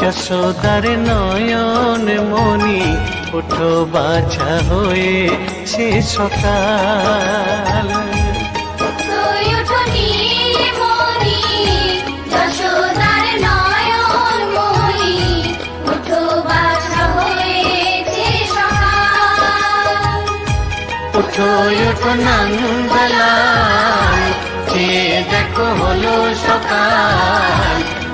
যশোদার নয়ন মনি ওঠো বাছা হয়ে সে সকাল। ওঠো ওঠো যে দেখো হলো সকাল।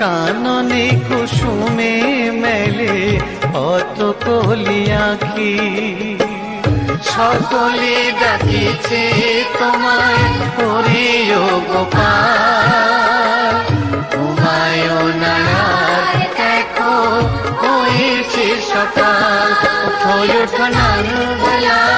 কাননে কুসুমে মেলে, কত কলি আঁখি। সকলে ডাকিছে তোমায় হরিও গোপাল। তোমায় নায়ার দেখো, হয়েছে সকাল। ওঠো ওঠো নন্দলাল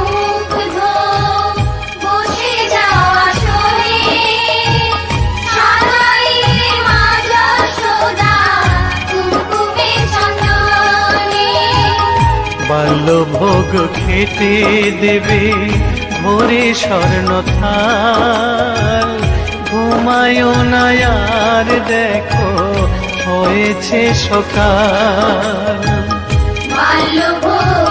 বাল্য ভোগ খেতে দেবে ভোরে স্বর্ণ থাল ঘুমায় নায়ার দেখো হয়েছে সকাল। বাল্যভোগ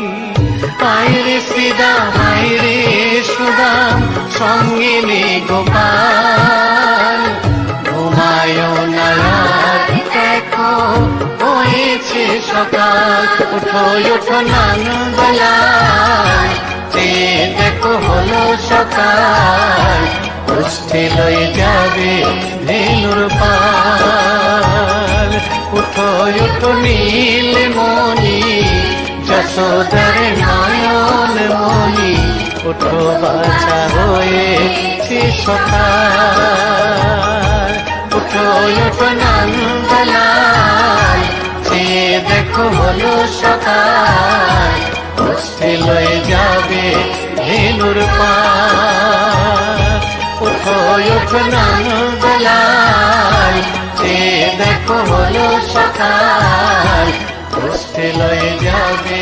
সঙ্গে নে গোপাল ঘুমায় দেখো, হয়েছে সকাল। উঠো উঠো দেখো হলো সকাল গোষ্ঠী লয়ে যাবে পাল। উঠো উঠো নীল মনি যশোদার নয়ন মনি উঠো বাছা হয়ে সকাল। উঠো উঠো নন্দলাল সে দেখো হলো সকাল। গোষ্ঠী লয়ে যাবে ধেনুর পাল। উঠো উঠো নন্দলাল সে দেখো হলো সকাল। উঠে লয়ে যাবে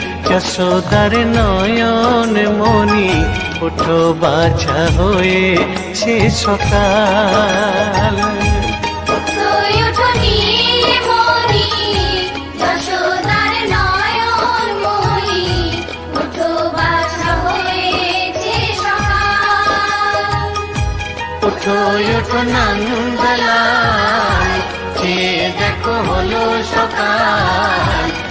যশোদার নয়ন মণি ওঠো বাছা হয়েছে সকাল। ওঠো ওঠো দেখো হলো সকাল।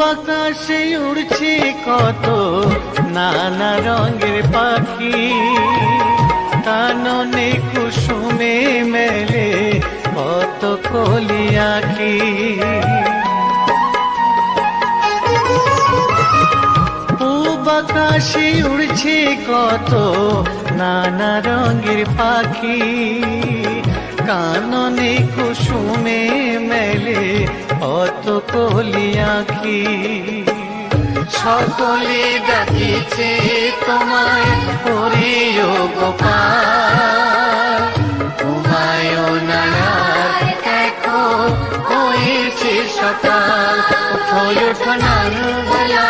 আকাশে উড়ছে কত নানা রঙের পাখি। কাননে কুসুমে মেলে কত কলি আঁকি। পূব আকাশে উড়ছে কত নানা রঙের পাখি। কাননে কুসুমে মেলে অত কলি আঁখি। সকলে ডাকিছে তোমায় হরিও গোপাল। তোমায় নারায় দেখো, হয়েছে সকাল। ওঠো ওঠো নন্দলাল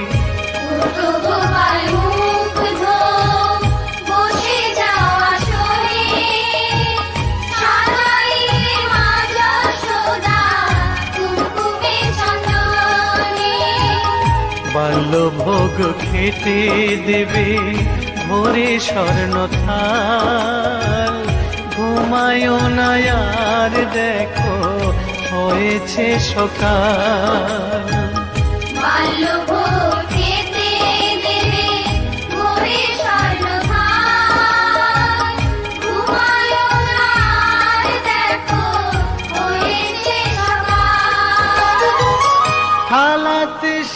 বাল্য ভোগ খেতে দেবে ভোরে স্বর্ণ থাল। ঘুমায় না আর দেখো হয়েছে সকাল।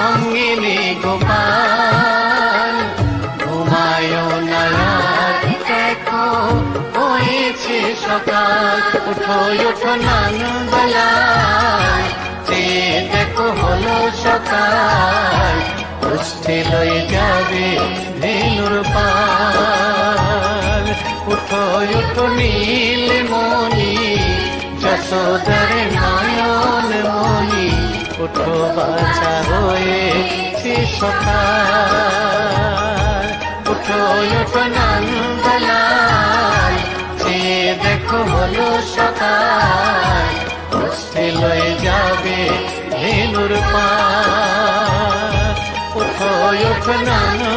সুদাম সঙ্গে নে গোপাল ঘুমায় নায়ার দেখো, হয়েছে সকাল। উঠো উঠো নন্দলাল যে দেখো হলো সকাল উঠতে লয়ে যাবে ধেনুর পাল। উঠো উঠো, নীল মণি, যশোদার নয়ন বাচ্চা হয়েছি সকাল। উঠো উঠো নন্দলাল সে দেখো হলো সকাল। কষ্টে লয়ে যাবে ধেনুর পা। উঠো উঠো নন্দলাল